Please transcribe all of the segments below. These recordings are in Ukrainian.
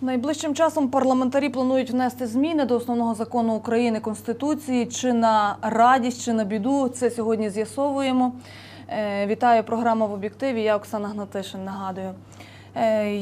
Найближчим часом парламентарі планують внести зміни до основного закону України Конституції чи на радість, чи на біду. Це сьогодні з'ясовуємо. Е, Вітаю програма в об'єктиві. Я Оксана Гнатишин. Нагадую. Е,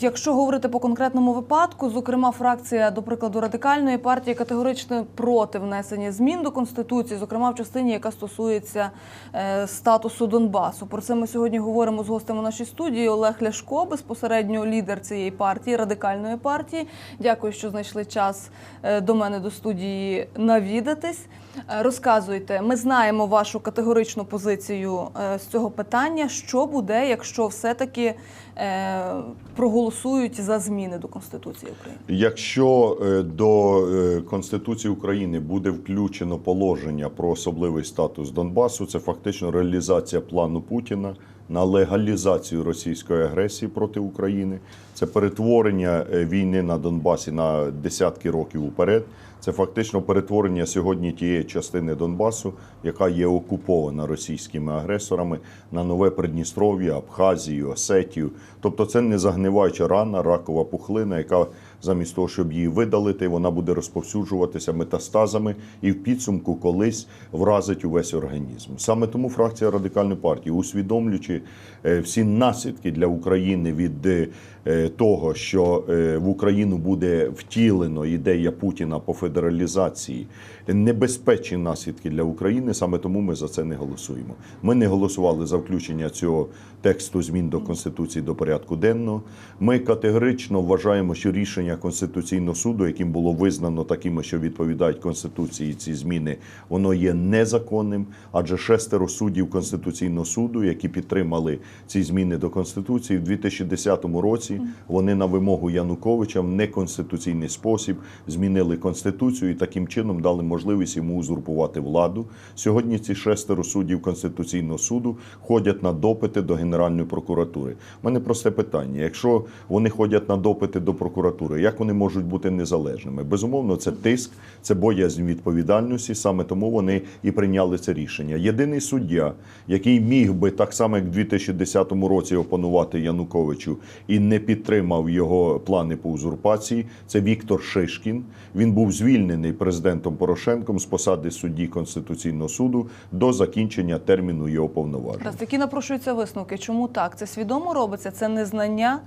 Якщо говорити по конкретному випадку, зокрема, фракція, до прикладу, радикальної партії категорично проти внесення змін до конституції, зокрема в частині, яка стосується е, статусу Донбасу. Про це ми сьогодні говоримо з гостем у нашій студії. Олег Ляшко, безпосередньо лідер цієї партії, радикальної партії. Дякую, що знайшли час е, до мене до студії навідатись. Е, Розказуйте, ми знаємо вашу категоричну позицію е, з цього питання. Що буде, якщо все-таки е, проголосують за зміни до Конституції України? Якщо до Конституції України буде включено положення про особливий статус Донбасу, це фактично реалізація плану Путіна на легалізацію російської агресії проти України, це перетворення війни на Донбасі на десятки років уперед. Це фактично перетворення сьогодні тієї частини Донбасу, яка є окупована російськими агресорами на нове Придністров'я, Абхазію, Осетію. Тобто це не загниваюча рана, ракова пухлина, яка замість того, щоб її видалити, вона буде розповсюджуватися метастазами і в підсумку колись вразить увесь організм. Саме тому фракція радикальної партії, усвідомлюючи е, всі наслідки для України від е, того, що е, в Україну буде втілено ідея Путіна по федералізації, небезпечні наслідки для України. Саме тому ми за це не голосуємо. Ми не голосували за включення цього тексту змін до конституції до порядку денного. Ми категорично вважаємо, що рішення конституційного суду, яким було визнано такими, що відповідають конституції ці зміни, воно є незаконним, адже шестеро суддів конституційного суду, які підтримали ці зміни до конституції в 2010 році, вони на вимогу Януковича в неконституційний спосіб змінили конституцію і таким чином дали можливість йому узурпувати владу. Сьогодні ці шестеро суддів конституційного суду ходять на допити до Генеральної прокуратури. Мене просте питання: якщо вони ходять на допити до прокуратури, як вони можуть бути незалежними? Безумовно, це тиск, це боязнь відповідальності. Саме тому вони і прийняли це рішення. Єдиний суддя, який міг би так само, як в 2010 році опанувати Януковичу і не підтримав його плани по узурпації, це Віктор Шишкін. Він був звільнений президентом Порошенком з посади судді Конституційного суду до закінчення терміну його повноважень. Раз які напрошуються висновки. Чому так? Це свідомо робиться? Це незнання,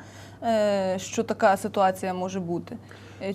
е, що така ситуація може бути?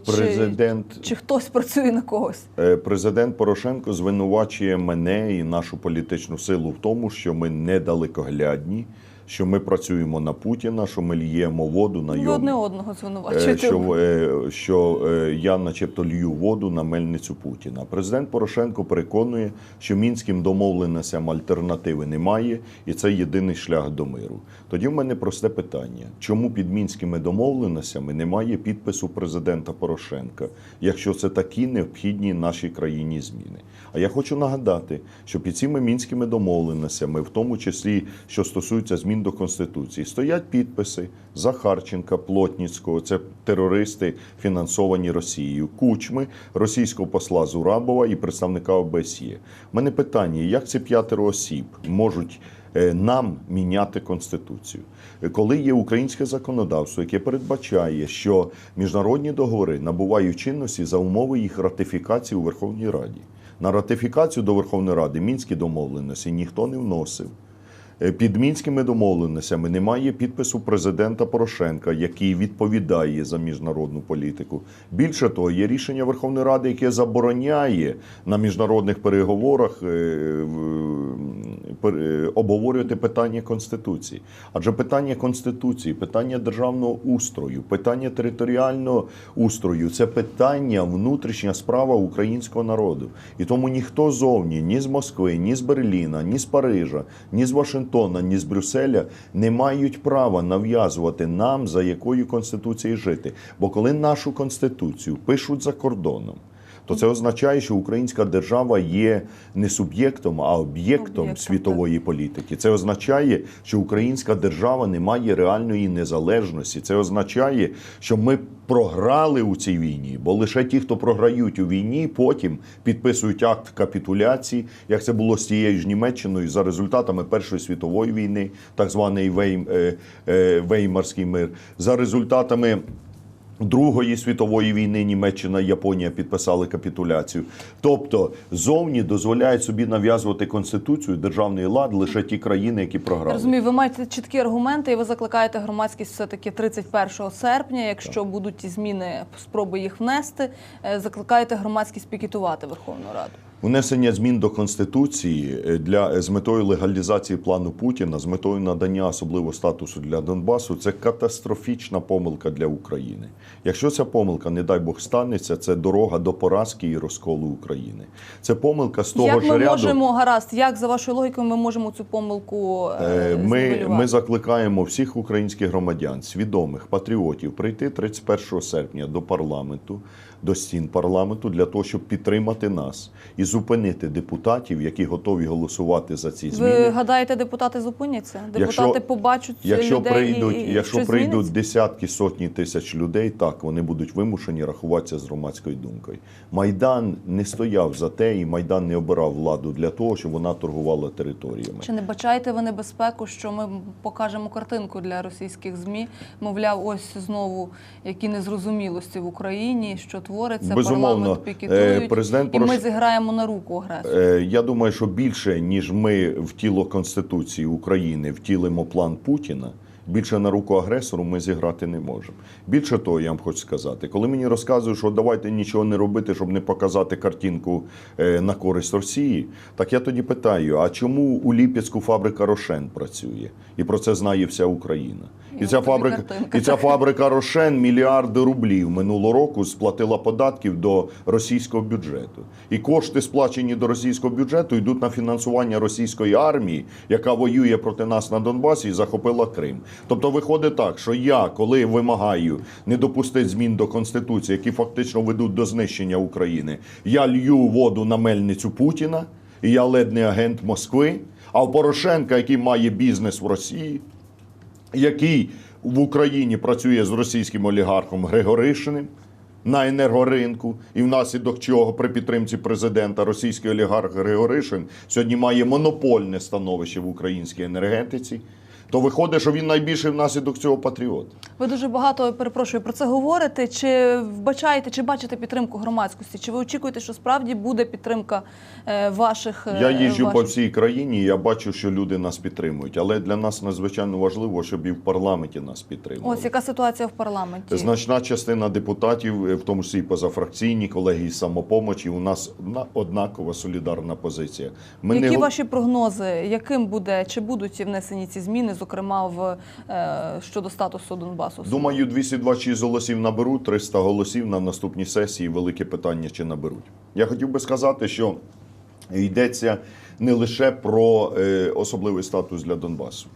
Президент Чи, чи хтось працює на когось? Е, Президент Порошенко звинувачує мене і нашу політичну силу в тому, що ми недалекоглядні, що ми працюємо на Путіна, що ми ліємо воду на Ви одне одного Е, звинувачуєте. Що, е, що е, я, начебто, лью воду на мельницю Путіна. Президент Порошенко переконує, що мінським домовленостям альтернативи немає, і це єдиний шлях до миру. Тоді в мене просте питання: чому під мінськими домовленостями немає підпису президента Порошенка, якщо це такі необхідні нашій країні зміни? А я хочу нагадати, що під цими мінськими домовленостями, в тому числі що стосується змін до конституції, стоять підписи Захарченка, Плотніцького, це терористи, фінансовані Росією, Кучми, російського посла Зурабова і представника ОБСЄ. У мене питання: як ці п'ятеро осіб можуть е, нам міняти конституцію, коли є українське законодавство, яке передбачає, що міжнародні договори набувають чинності за умови їх ратифікації у Верховній Раді. На ратифікацію до Верховної Ради мінські домовленості ніхто не вносив. Е, Під мінськими домовленостями немає підпису президента Порошенка, який відповідає за міжнародну політику. Більше того, є рішення Верховної Ради, яке забороняє на міжнародних переговорах е, е, обговорювати питання конституції. Адже питання конституції, питання державного устрою, питання територіального устрою це питання внутрішня справа українського народу. І тому ніхто зовні, ні з Москви, ні з Берліна, ні з Парижа, ні з Вашингтона, ні з Брюсселя не мають права нав'язувати нам, за якою конституцією жити. Бо коли нашу конституцію пишуть за кордоном, то це означає, що українська держава є не суб'єктом, а об'єктом світової політики. Це означає, що українська держава не має реальної незалежності. Це означає, що ми програли у цій війні, бо лише ті, хто програють у війні, потім підписують акт капітуляції, як це було з тією ж Німеччиною за результатами Першої світової війни, так званий Вейм, е, е, Веймарський мир, за результатами. Другої світової війни Німеччина і Японія підписали капітуляцію. Тобто зовні дозволяють собі нав'язувати конституцію, державний лад лише ті країни, які програли. розумію, ви маєте чіткі аргументи, і ви закликаєте громадськість все-таки 31 серпня, якщо будуть ті зміни, спроби їх внести, е, закликаєте громадськість пікетувати Верховну Раду. Внесення змін до конституції е, для з метою легалізації плану Путіна, з метою надання особливого статусу для Донбасу, це катастрофічна помилка для України. Якщо ця помилка, не дай Бог, станеться, це дорога до поразки і розколу України. Це помилка з того як ж ми ряду. можемо гаразд, як за вашою логікою, ми можемо цю помилку е, Е, Ми, ми закликаємо всіх українських громадян, свідомих патріотів, прийти 31 серпня до парламенту, до стін парламенту для того, щоб підтримати нас і зупинити депутатів, які готові голосувати за ці зміни. Ви гадаєте, депутати зупиняться? Депутати Якщо- побачать Якщо людей прийдуть, і, і якщо прийдуть зміниться? десятки сотні тисяч людей, так вони будуть вимушені рахуватися з громадською думкою. Майдан не стояв за те, і майдан не обирав владу для того, щоб вона торгувала територіями. Чи не бачаєте ви небезпеку, що ми покажемо картинку для російських змі? Мовляв, ось знову які незрозумілості в Україні, що твориться, Безумовно, парламент е, пікетують, президент і ми зіграємо на руку агресору. Е, Я думаю, що більше ніж ми в тіло Конституції України втілимо план Путіна. Більше на руку агресору ми зіграти не можемо. Більше того, я вам хочу сказати, коли мені розказують, що давайте нічого не робити, щоб не показати картинку е, на користь Росії, так я тоді питаю: а чому у Ліпецьку фабрика Рошен працює? І про це знає вся Україна. І І ця фабрика, картинка. і ця фабрика Рошен мільярди рублів минулого року сплатила податків до російського бюджету. І кошти, сплачені до російського бюджету, йдуть на фінансування російської армії, яка воює проти нас на Донбасі і захопила Крим. Тобто виходить так, що я, коли вимагаю не допустити змін до конституції, які фактично ведуть до знищення України, я лью воду на мельницю Путіна, і я ледь не агент Москви. А в Порошенка, який має бізнес в Росії, який в Україні працює з російським олігархом Григоришиним на енергоринку, і внаслідок чого при підтримці президента російський олігарх Григоришин сьогодні має монопольне становище в українській енергетиці. То виходить, що він найбільший внаслідок цього патріот. Ви дуже багато перепрошую про це говорите. Чи вбачаєте, чи бачите підтримку громадськості? Чи ви очікуєте, що справді буде підтримка е, ваших е, Я їжджу по всій країні, і я бачу, що люди нас підтримують. Але для нас надзвичайно важливо, щоб і в парламенті нас підтримували. Ось яка ситуація в парламенті? Значна частина депутатів, е, в тому числі і позафракційні колеги із самопомочі, у нас одна- однакова солідарна позиція. Ми Які не ваші прогнози? Яким буде чи будуть внесені ці зміни, зокрема в е, щодо статусу Донбасу? Думаю, 226 голосів наберуть, 300 голосів на наступній сесії. Велике питання, чи наберуть. Я хотів би сказати, що йдеться не лише про е, особливий статус для Донбасу.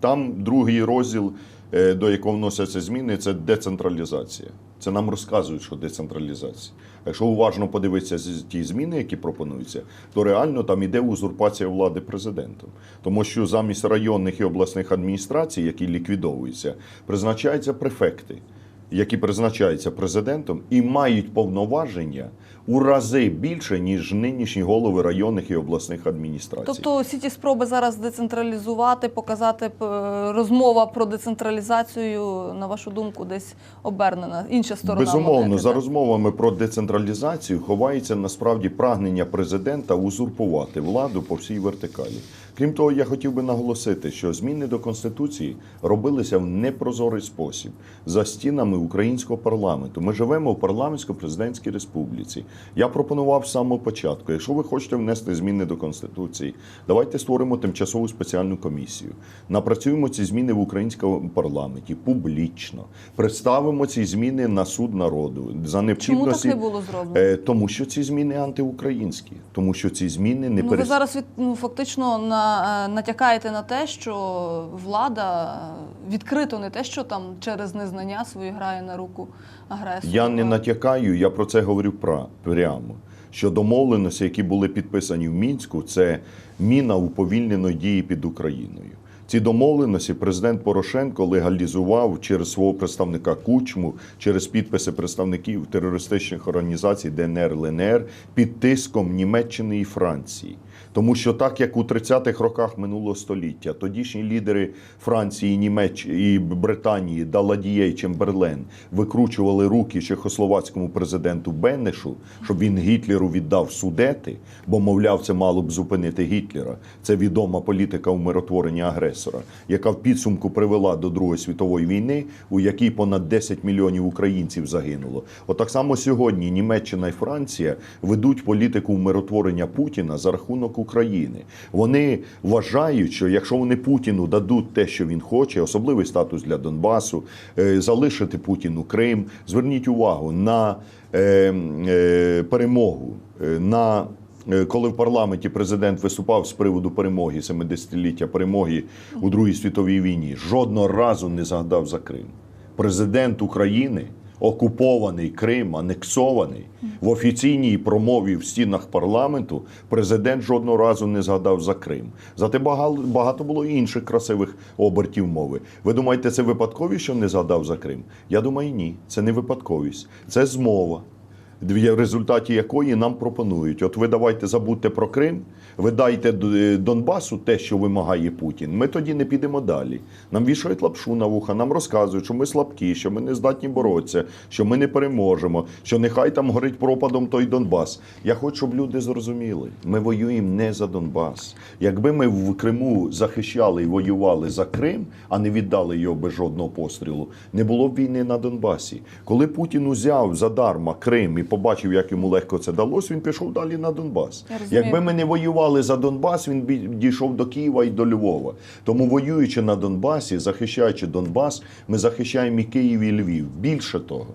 Там другий розділ, до якого вносяться зміни, це децентралізація. Це нам розказують, що децентралізація. Якщо уважно подивитися ті зміни, які пропонуються, то реально там іде узурпація влади президентом. Тому що замість районних і обласних адміністрацій, які ліквідовуються, призначаються префекти які призначаються президентом і мають повноваження у рази більше, ніж нинішні голови районних і обласних адміністрацій. Тобто всі ті спроби зараз децентралізувати, показати розмова про децентралізацію, на вашу думку, десь обернена. Інша сторона. Безумовно, монети, за так? розмовами про децентралізацію ховається насправді прагнення президента узурпувати владу по всій вертикалі. Крім того, я хотів би наголосити, що зміни до конституції робилися в непрозорий спосіб за стінами українського парламенту. Ми живемо в парламентсько-президентській республіці. Я пропонував з самого початку: якщо ви хочете внести зміни до конституції, давайте створимо тимчасову спеціальну комісію. Напрацюємо ці зміни в українському парламенті публічно. Представимо ці зміни на суд народу за Чому так не було зроблено? Е, Тому що ці зміни антиукраїнські, тому що ці зміни не Ну, ви зараз від, ну, фактично на, е, натякаєте на те, що влада відкрито не те, що там через незнання свої грає на руку агресору. Я не натякаю, я про це говорю пра- прямо. Що домовленості, які були підписані в мінську, це міна уповільненої дії під Україною. Ці домовленості президент Порошенко легалізував через свого представника Кучму, через підписи представників терористичних організацій ДНР ЛНР під тиском Німеччини і Франції. Тому що так як у 30-х роках минулого століття тодішні лідери Франції, Німеччини і Британії Даладіє Чемберлен викручували руки чехословацькому президенту Беннешу, щоб він Гітлеру віддав судети, бо мовляв, це мало б зупинити Гітлера. Це відома політика умиротворення агресора, яка в підсумку привела до Другої світової війни, у якій понад 10 мільйонів українців загинуло. Отак само сьогодні Німеччина і Франція ведуть політику умиротворення Путіна за рахунок України. Вони вважають, що якщо вони Путіну дадуть те, що він хоче, особливий статус для Донбасу, е, залишити Путіну Крим, зверніть увагу на е, е, перемогу. на Коли в парламенті президент виступав з приводу перемоги, 70-ліття перемоги у Другій світовій війні, жодного разу не згадав за Крим. Президент України, окупований Крим, анексований в офіційній промові в стінах парламенту, президент жодного разу не згадав за Крим. Зате багато, було інших красивих обертів мови. Ви думаєте, це випадковість, що не згадав за Крим? Я думаю, ні. Це не випадковість, це змова в результаті якої нам пропонують: от ви давайте забудьте про Крим, ви дайте Донбасу те, що вимагає Путін. Ми тоді не підемо далі. Нам вішають лапшу на вуха, нам розказують, що ми слабкі, що ми не здатні боротися, що ми не переможемо, що нехай там горить пропадом той Донбас. Я хочу, щоб люди зрозуміли, ми воюємо не за Донбас. Якби ми в Криму захищали і воювали за Крим, а не віддали його без жодного пострілу, не було б війни на Донбасі. Коли Путін узяв задарма Крим і побачив, як йому легко це далося, він пішов далі на Донбас. Якби ми не воювали за Донбас, він дійшов до Києва і до Львова. Тому воюючи на Донбасі, захищаючи Донбас, ми захищаємо і Київ, і Львів. Більше того.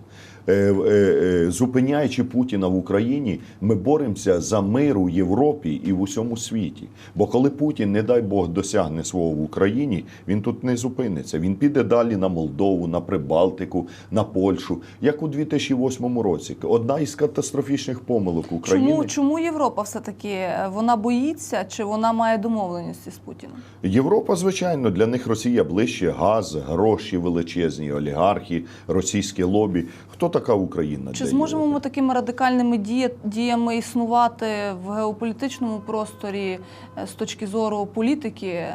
Е, е, е, Зупиняючи Путіна в Україні, ми боремося за мир у Європі і в усьому світі. Бо коли Путін, не дай Бог, досягне свого в Україні, він тут не зупиниться. Він піде далі на Молдову, на Прибалтику, на Польщу, як у 2008 році. Одна із катастрофічних помилок України. Чому, чому Європа все-таки е, вона боїться, чи вона має домовленості з Путіном? Європа, звичайно, для них Росія ближче, газ, гроші величезні, олігархи, російське лобі. Хто така Україна? Чи зможемо ми такими радикальними дія- діями існувати в геополітичному просторі е, з точки зору політики, е,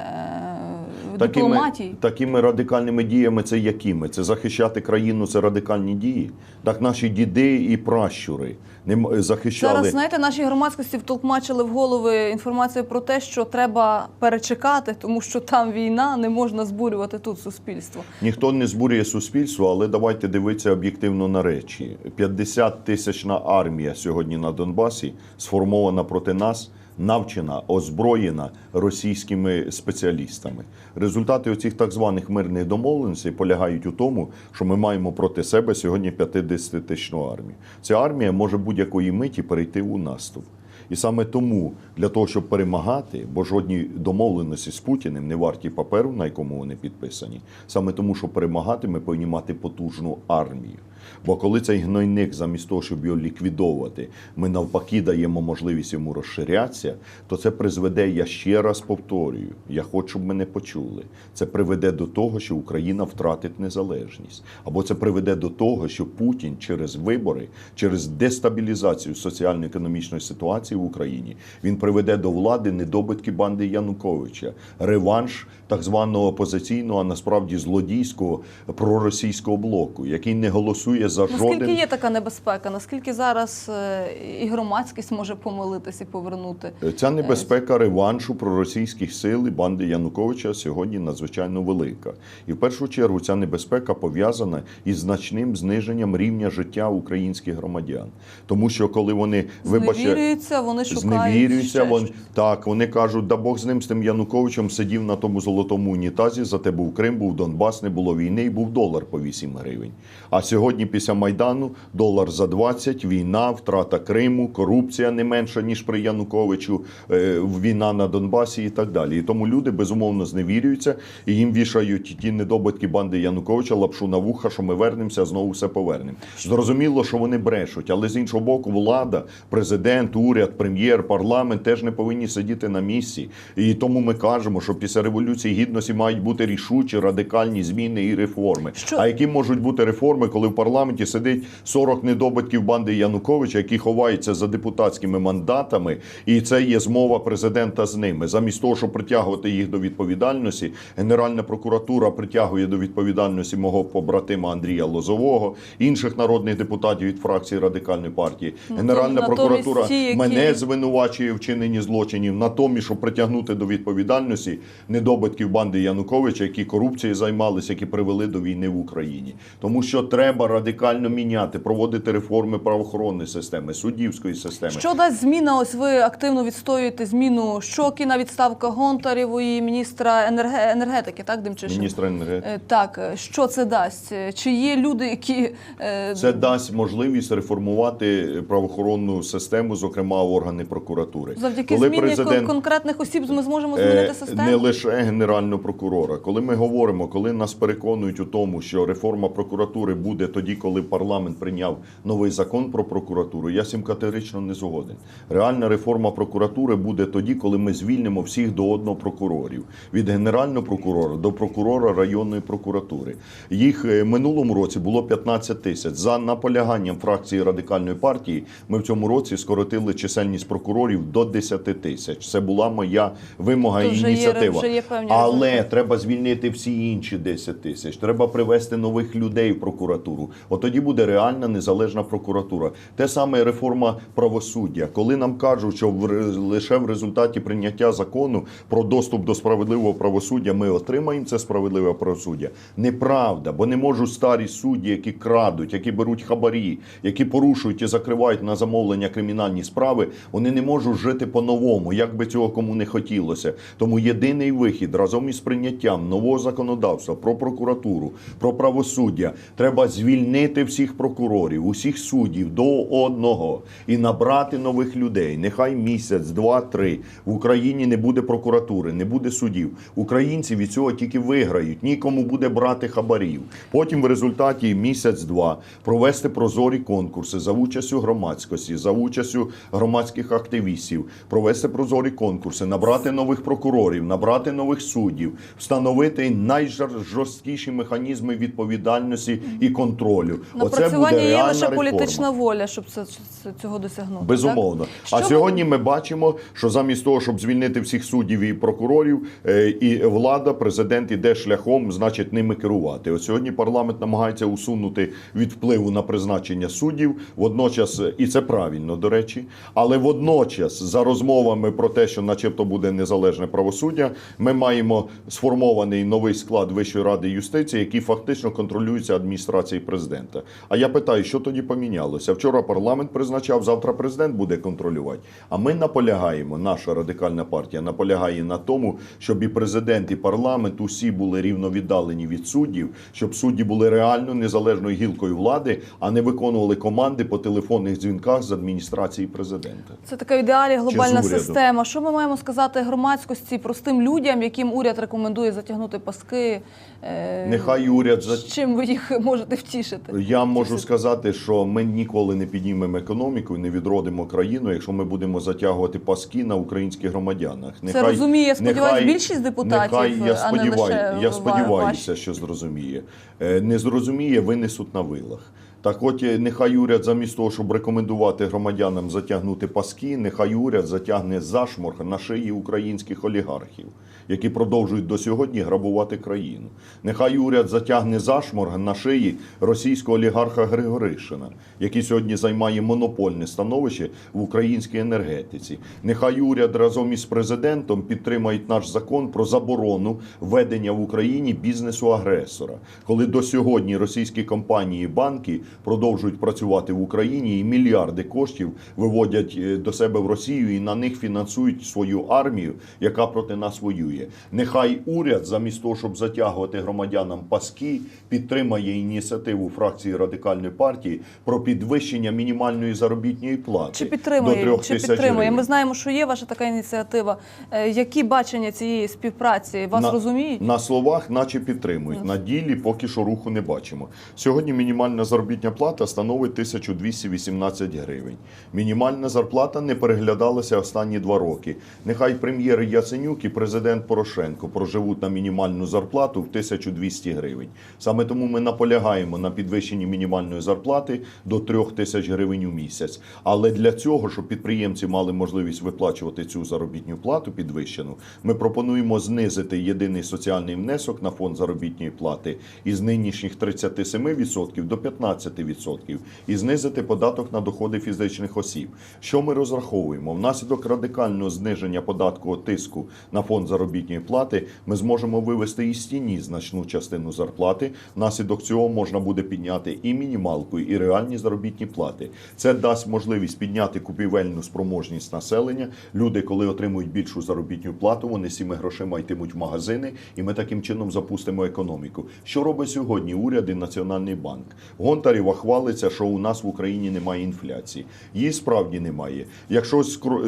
Такими, дипломатії? такими радикальними діями це якими? Це захищати країну, це радикальні дії. Так наші діди і пращури не захищали. Зараз знаєте, нашій громадськості втолкмачили в голови інформацію про те, що треба перечекати, тому що там війна, не можна збурювати тут суспільство. Ніхто не збурює суспільство, але давайте дивитися об'єктивно на речі. 50 тисячна армія сьогодні на Донбасі сформована проти нас, навчена, озброєна російськими спеціалістами. Результати оцих так званих мирних домовленостей полягають у тому, що ми маємо проти себе сьогодні 50 тисячну армію. Ця армія може будь-якої миті перейти у наступ. І саме тому для того, щоб перемагати, бо жодні домовленості з Путіним не варті паперу, на якому вони підписані. Саме тому, щоб перемагати, ми повинні мати потужну армію. Бо коли цей гнойник, замість того, щоб його ліквідовувати, ми навпаки даємо можливість йому розширятися, то це призведе, я ще раз повторюю, я хочу, щоб мене почули. Це приведе до того, що Україна втратить незалежність. Або це приведе до того, що Путін через вибори, через дестабілізацію соціально-економічної ситуації в Україні, він приведе до влади недобитки банди Януковича, реванш так званого опозиційного, а насправді злодійського проросійського блоку, який не голосує за Наскільки жоден. є така небезпека? Наскільки зараз е, і громадськість може помилитись і повернути? Ця небезпека реваншу проросійських сил і банди Януковича сьогодні надзвичайно велика. І в першу чергу ця небезпека пов'язана із значним зниженням рівня життя українських громадян. Тому що коли вони вибачте, Зневірюються, вони шукають зневірюються, ще вон, щось. так, вони кажуть, да Бог з ним, з тим Януковичем сидів на тому золотому унітазі, зате був Крим, був Донбас, не було війни і був долар по 8 гривень. А сьогодні сьогодні після Майдану долар за 20, війна, втрата Криму, корупція не менша, ніж при Януковичу, е, війна на Донбасі і так далі. І тому люди безумовно зневірюються і їм вішають ті недобитки банди Януковича лапшу на вуха, що ми вернемося, знову все повернемо. Зрозуміло, що вони брешуть, але з іншого боку, влада, президент, уряд, прем'єр, парламент теж не повинні сидіти на місці. І тому ми кажемо, що після революції гідності мають бути рішучі радикальні зміни і реформи. Що- А які можуть бути реформи, коли в парламенті сидить 40 недобитків банди Януковича, які ховаються за депутатськими мандатами, і це є змова президента з ними. Замість того, щоб притягувати їх до відповідальності, Генеральна прокуратура притягує до відповідальності мого побратима Андрія Лозового, інших народних депутатів від фракції радикальної партії. Генеральна Ну, прокуратура які- мене звинувачує в чиненні злочинів. Натомість, щоб притягнути до відповідальності недобитків банди Януковича, які корупцією займалися, які привели до війни в Україні. Тому що треба радикально міняти, проводити реформи правоохоронної системи, суддівської системи. Що дасть зміна? Ось ви активно відстоюєте зміну Щокіна, відставка Гонтарєвої, міністра енергетики, так, Демчишин? Міністра енергетики. Е, Так, е, що це дасть? Е, Чи є люди, які е, Це дасть можливість реформувати правоохоронну систему, зокрема органи прокуратури. завдяки Коли зміні президент- конкретних осіб ми зможемо Е, змінити систему? Не лише генерального прокурора. Коли ми говоримо, коли нас переконують у тому, що реформа прокуратури буде тоді, коли парламент прийняв новий закон про прокуратуру, я цим категорично не згоден. Реальна реформа прокуратури буде тоді, коли ми звільнимо всіх до одного прокурорів від генерального прокурора до прокурора районної прокуратури. Їх е, минулому році було 15 тисяч. За наполяганням фракції радикальної партії ми в цьому році скоротили чисельність прокурорів до 10 тисяч. Це була моя вимога і вже є- ініціатива. вже є певні Але треба звільнити всі інші 10 тисяч. Треба привести нових людей в прокуратуру. От тоді буде реальна незалежна прокуратура. Те саме реформа правосуддя. Коли нам кажуть, що в лише в результаті прийняття закону про доступ до справедливого правосуддя ми отримаємо це справедливе правосуддя. Неправда, бо не можуть старі судді, які крадуть, які беруть хабарі, які порушують і закривають на замовлення кримінальні справи, вони не можуть жити по-новому, як би цього кому не хотілося. Тому єдиний вихід разом із прийняттям нового законодавства про прокуратуру, про правосуддя треба звільнити всіх прокурорів, усіх суддів до одного і набрати нових людей. Нехай місяць, два, три в Україні не буде прокуратури, не буде судів. Українці від цього тільки виграють. Нікому буде брати хабарів. Потім в результаті місяць-два провести прозорі конкурси за участю громадськості, за участю громадських активістів, провести прозорі конкурси, набрати нових прокурорів, набрати нових суддів, встановити найжорсткіші механізми відповідальності і контролю. Напрацювання є реальна лише реформа. політична воля, щоб це, цього досягнути. Безумовно. так? А сьогодні ми бачимо, що замість того, щоб звільнити всіх суддів і прокурорів, е, і влада, президент іде шляхом, значить, ними керувати. От сьогодні парламент намагається усунути від впливу на призначення суддів. Водночас, і це правильно, до речі, але водночас, за розмовами про те, що, начебто, буде незалежне правосуддя, ми маємо сформований новий склад Вищої ради юстиції, який фактично контролюється адміністрацією президента. А я питаю, що тоді помінялося? Вчора парламент призначав, завтра президент буде контролювати. А ми наполягаємо, наша радикальна партія наполягає на тому, щоб і президент, і парламент усі були рівно віддалені від суддів, щоб судді були реально незалежною гілкою влади, а не виконували команди по телефонних дзвінках з адміністрації президента. Це така в ідеалі глобальна система. Що ми маємо сказати громадськості, простим людям, яким уряд рекомендує затягнути паски? Е, Нехай уряд за Чим ви їх можете втішити? Я можу сказати, що ми ніколи не піднімемо економіку і не відродимо країну, якщо ми будемо затягувати паски на українських громадянах. Це розуміє, сподіваюсь, більшість депутатів, Нехай, я, а не лише я сподіваюся, ваші. що зрозуміє. Е, Не зрозуміє, винесуть на вилах. Так от е, нехай уряд замість того, щоб рекомендувати громадянам затягнути паски, нехай уряд затягне зашморг на шиї українських олігархів, які продовжують до сьогодні грабувати країну. Нехай уряд затягне зашморг на шиї російського олігарха Григоришина, який сьогодні займає монопольне становище в українській енергетиці. Нехай уряд разом із президентом підтримають наш закон про заборону ведення в Україні бізнесу агресора, коли до сьогодні російські компанії і банки продовжують працювати в Україні і мільярди коштів виводять е, до себе в Росію і на них фінансують свою армію, яка проти нас воює. Нехай уряд, замість того, щоб затягувати громадянам паски, підтримає ініціативу фракції радикальної партії про підвищення мінімальної заробітної плати Чи до підтримує? трьох Чи підтримує? гривень. Ми знаємо, що є ваша така ініціатива. Е, Які бачення цієї співпраці? Вас на, розуміють? На словах, наче підтримують. На ділі поки що руху не бачимо. Сьогодні мінімальна заробітня плата становить 1218 гривень. Мінімальна зарплата не переглядалася останні два роки. Нехай прем'єр Яценюк і президент Порошенко проживуть на мінімальну зарплату в 1200 гривень. Саме тому ми наполягаємо на підвищенні мінімальної зарплати до 3000 гривень у місяць. Але для цього, щоб підприємці мали можливість виплачувати цю заробітну плату підвищену, ми пропонуємо знизити єдиний соціальний внесок на фонд заробітної плати із нинішніх 37% до 15% і знизити податок на доходи фізичних осіб. Що ми розраховуємо? Внаслідок радикального зниження податкового тиску на фонд заробітної плати ми зможемо вивести із тіні значну частину зарплати. Внаслідок цього можна буде підняти і мінімалку, і реальні заробітні плати. Це дасть можливість підняти купівельну спроможність населення. Люди, коли отримують більшу заробітну плату, вони цими грошима йтимуть в магазини, і ми таким чином запустимо економіку. Що робить сьогодні уряд і Національний банк? Гонтарєва хвалиться, що у нас в Україні немає інфляції. Її справді немає. Якщо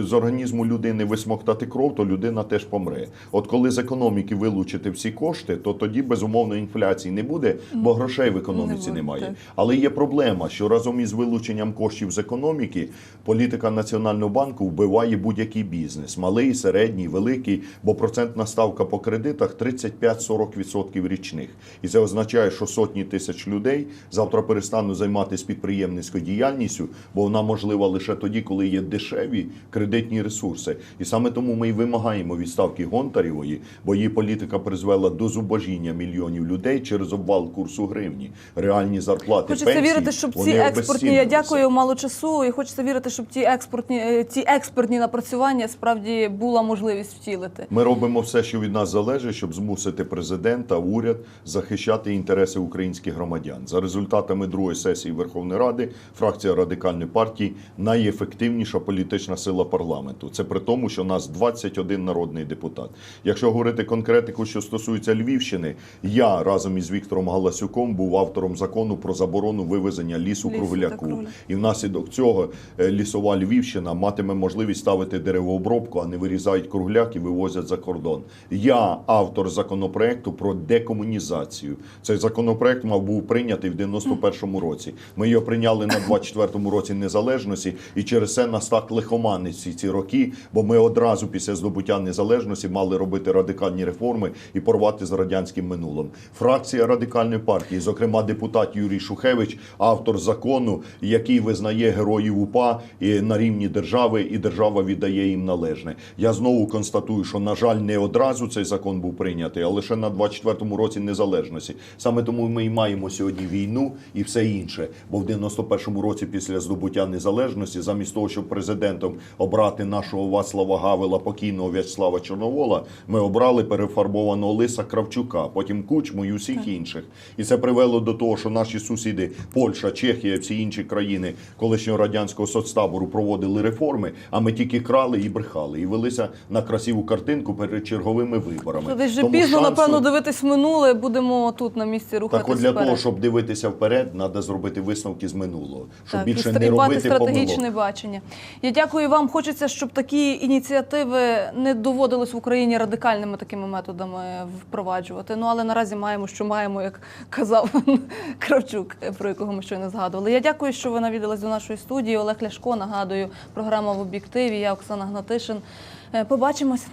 з організму людини висмоктати кров, то людина теж помре. От коли з економіки вилучити всі кошти, то тоді безумовно інфляції не буде, бо грошей в економіці буде, немає. Але є проблема, що разом із вилученням коштів з економіки політика Національного банку вбиває будь-який бізнес, малий, середній, великий, бо процентна ставка по кредитах 35-40% річних. І це означає, що сотні тисяч людей завтра перестануть займатися підприємницькою діяльністю, бо вона можлива лише тоді, коли є дешеві кредитні ресурси. І саме тому ми й вимагаємо відставки Гонтарєвої, бо її політика призвела до зубожіння мільйонів людей через обвал курсу гривні. Реальні зарплати Хочеться пенсії, вірити, щоб ці експортні. Я дякую, мало часу. І хочеться вірити, щоб ті експортні е, ці експортні напрацювання справді була можливість втілити. Ми робимо все, що від нас залежить, щоб змусити президента, уряд захищати інтереси українських громадян. За результатами другої сесії Верховної Ради, фракція радикальної партії найефективніша політична сила парламенту. Це при тому, що нас 21 народний депутат. Якщо говорити конкретику, що стосується Львівщини, я разом із Віктором Галасюком був автором закону про заборону вивезення лісу Лісу кругляку. кругляку. І внаслідок цього е, лісова Львівщина матиме можливість ставити деревообробку, а не вирізають кругляк і вивозять за кордон. Я автор законопроекту про декомунізацію. Цей законопроект мав був прийнятий в 91-му році. Ми його прийняли на 24-му році незалежності, і через це нас так лихоманить ці роки, бо ми одразу після здобуття незалежності мали робити радикальні реформи і порвати з радянським минулим. Фракція радикальної партії, зокрема депутат Юрій Шухевич, автор закону, який визнає героїв УПА і на рівні держави, і держава віддає їм належне. Я знову констатую, що на жаль, не одразу цей закон був прийнятий, а лише на 24-му році незалежності. Саме тому ми і маємо сьогодні війну і все інше. Бо в 91-му році, після здобуття незалежності, замість того, щоб президентом обрати нашого Вацлава Гавела, покійного В'ячеслава Чорновола, ми обрали перефарбованого Лиса Кравчука, потім Кучму і усіх інших. І це привело до того, що наші сусіди Польща, Чехія, всі інші країни колишнього радянського соцтабору проводили реформи, а ми тільки крали і брехали, і велися на красиву картинку перед черговими виборами. Десь вже пізно, шансу- напевно, дивитись минуле. Будемо тут на місці так рухатись от для вперед. того, щоб дивитися вперед, треба зробити висновки з минулого, щоб Так, більше не робити стратегічне помилок. бачення. Я дякую вам. Хочеться, щоб такі ініціативи не доводились в Україні радикальними такими методами впроваджувати. Ну але наразі маємо, що маємо, як казав Кравчук, про якого ми щойно згадували. Я дякую, що ви навідались до нашої студії. Олег Ляшко нагадую, програма в об'єктиві. Я Оксана Гнатишин. Е, Побачимось.